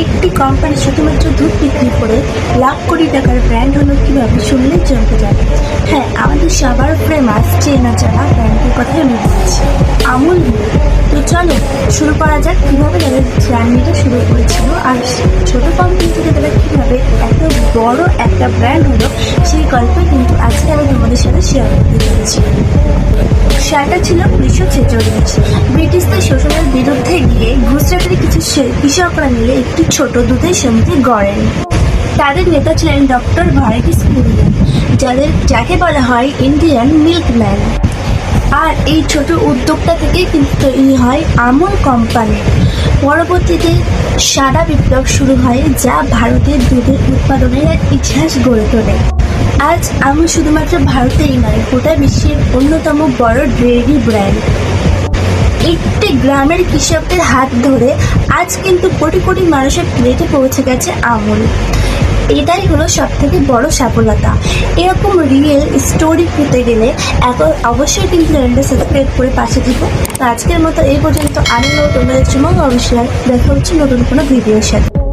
একটি কোম্পানি শুধুমাত্র দুধ বিক্রি করে লাখ কোটি টাকার ব্র্যান্ড হলো কীভাবে শুনলে জানতে যাবে হ্যাঁ আমাদের সবার ফেমাস চেনা জানা ব্র্যান্ডের কথাই আমি বলছি। আমুল। তো চলো, শুরু করা যাক কীভাবে তাদের জার্নিটা শুরু করেছিল আর ছোট কোম্পানি থেকে তারা কীভাবে এত বড় একটা ব্র্যান্ড হলো সেই গল্পই কিন্তু আজকে আমি তোমাদের সাথে শেয়ার করতে চলেছি সালটা ছিল উনিশশো ছেচল্লিশ। ব্রিটিশদের গিয়ে সে- কৃষকরা মিলে একটি ছোট দুধের সমিতি গড়েন তাদের নেতা ছিলেন ডক্টর ভারতীস কুরিয়ান যাদের, যাকে বলা হয় ইন্ডিয়ান মিল্কম্যান। আর এই ছোট উদ্যোগটা থেকেই কিন্তু তৈরি হয় আমুল কোম্পানি। পরবর্তীতে সাদা বিপ্লব শুরু হয়, যা ভারতের দুধের উৎপাদনের এক ইতিহাস গড়ে তোলে। আজ আমুল শুধুমাত্র ভারতেই নয়, গোটা বিশ্বের অন্যতম বড় ডেয়ারি ব্র্যান্ড। একটি গ্রামের কৃষকদের হাত ধরে আজ কিন্তু কোটি কোটি মানুষের প্লেটে পৌঁছে গেছে আমল। এটাই হলো সব থেকে বড় সফলতা। এরকম রিয়েল স্টোরি পেতে গেলে এখন অবশ্যই কিন্তু চ্যানেলটা সাবস্ক্রাইব করে পাশে দিব আজকের মতো এই পর্যন্ত। আনন্দ তোমাদের সুমঙ্গ অবশ্যই। দেখা হচ্ছে নতুন কোনো ভিডিওর সাথে।